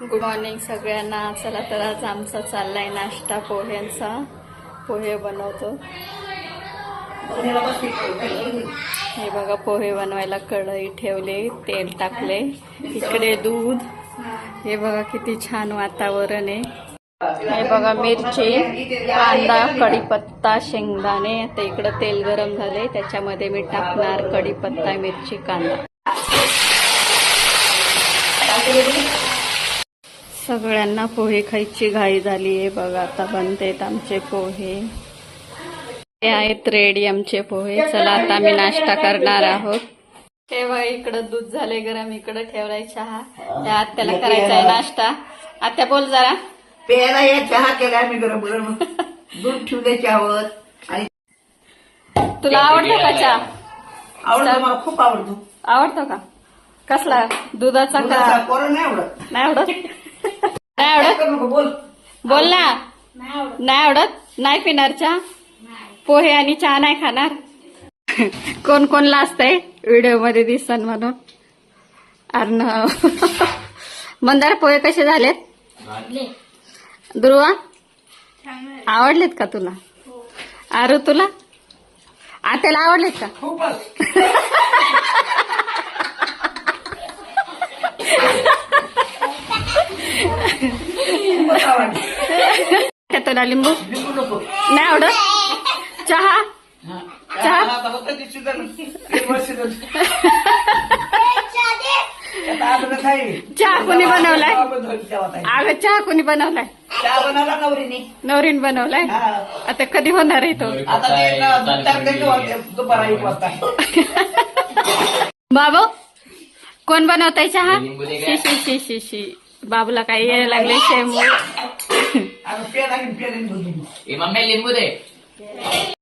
Good morning सगळ्यांना. चला तर आज आमचा चाललाय नाश्ता पोह्यांचा. पोहे बनवतो. हे बघा पोहे बनवायला कढई ठेवले तेल टाकले इकडे दूध. हे बघा किती छान वातावरण आहे. हे बघा मिरची कांदा कढीपत्ता शेंगदाणे. आता इकडं तेल गरम झाले त्याच्यामध्ये मी टाकणार कढीपत्ता मिरची कांदा. सगळ्यांना पोहे खायची घाई झाली आहे. बघा आता बनतेत आमचे पोहे. हे आहेत रेडी आमचे पोहे. चला आता आम्ही नाश्ता करणार आहोत. हे बघा इकडं दूध झाले गरम. इकडं ठेवलाय चहा. त्या आत्याला करायचा आहे नाश्ता. आत्या बोल जरा. प्यायला या चहा केला मी गरम गरम. दूध ठेवले चहावर. आणि तुला आवडतो का चहा? आवडतो मला खूप आवडतो. आवडतो का? कसला? दुधाचा का? नाही आवडत. नाही आवडत? नाही आवडत? काय करू नको बोल. बोल ना. नाही. आवडत. नाही पिणार चहा? पोहे आणि चहा नाही खाणार? कोण कोण लाजतंय? व्हिडिओमध्ये दिसन म्हणून. अर्णव मंदार पोहे कसे झालेत? ध्रुवा? आवडलेत का तुला? आरू तुला? आत्याला आवडलेत का? खूपच खूपच आवडते त्या तुला लिंबू नाही आवडत? चहा? चहा? चहा कोणी बनवलाय. अगं चहा कोणी बनवलाय? चहा बनवला नवरीने नवरीन बनवलाय. आता कधी होणार आहे तो? बाबू कोण बनवताय चहा? शी शी शी शी शी. बाबूला काही यायला लागले शेमू आता पेन आणि पेन दूध ए मम्मी लिंबू दे